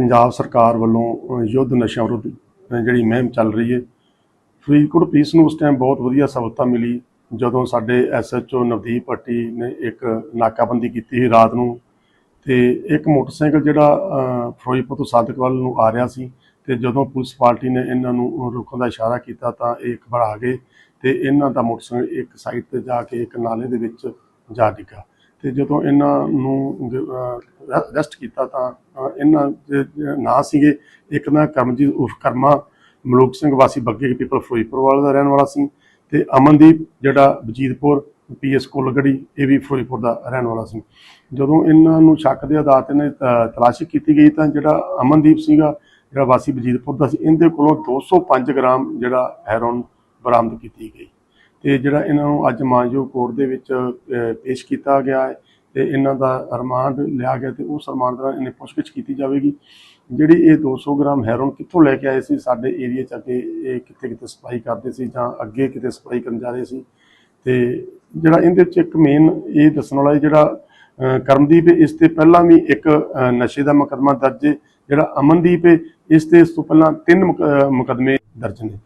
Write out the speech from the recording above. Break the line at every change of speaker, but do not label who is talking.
ਪੰਜਾਬ ਸਰਕਾਰ ਵੱਲੋਂ ਯੁੱਧ ਨਸ਼ਾ ਵਿਰੁੱਧ ਜਿਹੜੀ ਮੁਹਿੰਮ ਚੱਲ ਰਹੀ ਹੈ ਫਰੀਦਕੋਟ ਪੁਲਿਸ ਨੂੰ ਉਸ ਟਾਈਮ ਬਹੁਤ ਵਧੀਆ ਸਫਲਤਾ ਮਿਲੀ ਜਦੋਂ ਸਾਡੇ ਐਸਐਚਓ ਨਵਦੀਪ ਭੱਟੀ ਨੇ ਇੱਕ ਨਾਕਾਬੰਦੀ ਕੀਤੀ ਸੀ ਰਾਤ ਨੂੰ ਤੇ ਇੱਕ ਮੋਟਰਸਾਈਕਲ ਜਿਹੜਾ ਅ, ਫਿਰੋਜ਼ਪੁਰ ਤੋਂ ਸਾਦਕ ਵੱਲ ਨੂੰ ਆ ਰਿਹਾ ਸੀ ਤੇ ਜਦੋਂ ਪੁਲਿਸ ਪਾਰਟੀ ਨੇ ਇਹਨਾਂ ਨੂੰ ਰੋਕਣ ਦਾ ਇਸ਼ਾਰਾ ਕੀਤਾ ਤਾਂ ਇਹ ਘਬਰਾ ਗਏ ਤੇ ਇਹਨਾਂ ਦਾ ਮੋਟਰਸਾਈਕਲ ਇੱਕ ਸਾਈਡ ਤੇ ਜਾ ਕੇ ਇੱਕ ਨਾਲੇ ਦੇ ਵਿੱਚ ਜਾ ਡਿੱਗਾ। ਤੇ ਜਦੋਂ ਇਹਨਾਂ ਨੂੰ ਰੈਸਟ ਕੀਤਾ ਤਾਂ ਇਹਨਾਂ ਦੇ ਨਾਂ ਸੀਗੇ ਇੱਕ ਨਾ ਕਰਮਜੀਤ ਉਰਫ ਕਰਮਾ, ਮਲੂਕ ਸਿੰਘ ਵਾਸੀ ਬੱਗੇ ਪੀਪਲ ਫਿਰੋਜ਼ਪੁਰ ਵਾਲੇ ਦਾ ਰਹਿਣ ਵਾਲਾ ਸੀ ਤੇ ਅਮਨਦੀਪ ਜਿਹੜਾ ਵਜੀਦਪੁਰ ਪੀਐਸ ਕੁਲਗੜੀ, ਇਹ ਵੀ ਫਿਰੋਜ਼ਪੁਰ ਦਾ ਰਹਿਣ ਵਾਲਾ ਸੀ। ਜਦੋਂ ਇਹਨਾਂ ਨੂੰ ਸ਼ੱਕ ਦੇ ਆਧਾਰ ਤੇ ਨੇ ਤਲਾਸ਼ੀ ਕੀਤੀ ਗਈ ਤਾਂ ਜਿਹੜਾ ਅਮਨਦੀਪ ਸੀਗਾ, ਜਿਹੜਾ ਵਾਸੀ ਵਜੀਦਪੁਰ ਦਾ ਸੀ, ਇਹਦੇ ਕੋਲੋਂ 205 ਗ੍ਰਾਮ ਜਿਹੜਾ ਹੈਰੋਨ ਬਰਾਮਦ ਕੀਤੀ ਗਈ। ਤੇ ਜਿਹੜਾ ਇਹਨਾਂ ਨੂੰ ਅੱਜ ਮਾਨਯੋਗ ਕੋਰਟ ਦੇ ਵਿੱਚ ਪੇਸ਼ ਕੀਤਾ ਗਿਆ ਹੈ ਤੇ ਇਹਨਾਂ ਦਾ ਰਿਮਾਂਡ ਲਿਆ ਗਿਆ ਤੇ ਉਸ ਰਿਮਾਂਡ ਦੌਰਾਨ ਇਹਨੇ ਪੁੱਛਗਿੱਛ ਕੀਤੀ ਜਾਵੇਗੀ। ਜਿਹੜੀ ਇਹ 200 ਗ੍ਰਾਮ ਹੈਰੋਨ ਕਿੱਥੋਂ ਲੈ ਕੇ ਆਏ ਸੀ? ਸਾਡੇ ਏਰੀਆ ਚ ਅੱਗੇ ਇਹ ਕਿੱਥੇ ਕਿੱਥੇ ਸਪਲਾਈ ਕਰਦੇ ਸੀ ਜਾਂ ਅੱਗੇ ਕਿਤੇ ਸਪਲਾਈ ਕਰਨ ਜਾ ਰਹੇ ਸੀ? ਤੇ ਜਿਹੜਾ ਇਹਦੇ ਵਿੱਚ ਇੱਕ ਮੇਨ ਇਹ ਦੱਸਣ ਵਾਲਾ ਇਹ ਜਿਹੜਾ ਕਰਮਦੀਪ ਹੈ, ਇਸ ਤੇ ਪਹਿਲਾਂ ਵੀ ਇੱਕ ਨਸ਼ੇ ਦਾ ਮੁਕੱਦਮਾ ਦਰਜ ਹੈ। ਜਿਹੜਾ ਅਮਨਦੀਪ ਹੈ, ਇਸ ਤੇ ਇਸ ਤੋਂ ਪਹਿਲਾਂ ਤਿੰਨ ਮੁਕ- ਮੁਕੱਦਮੇ ਦਰਜ ਨੇ।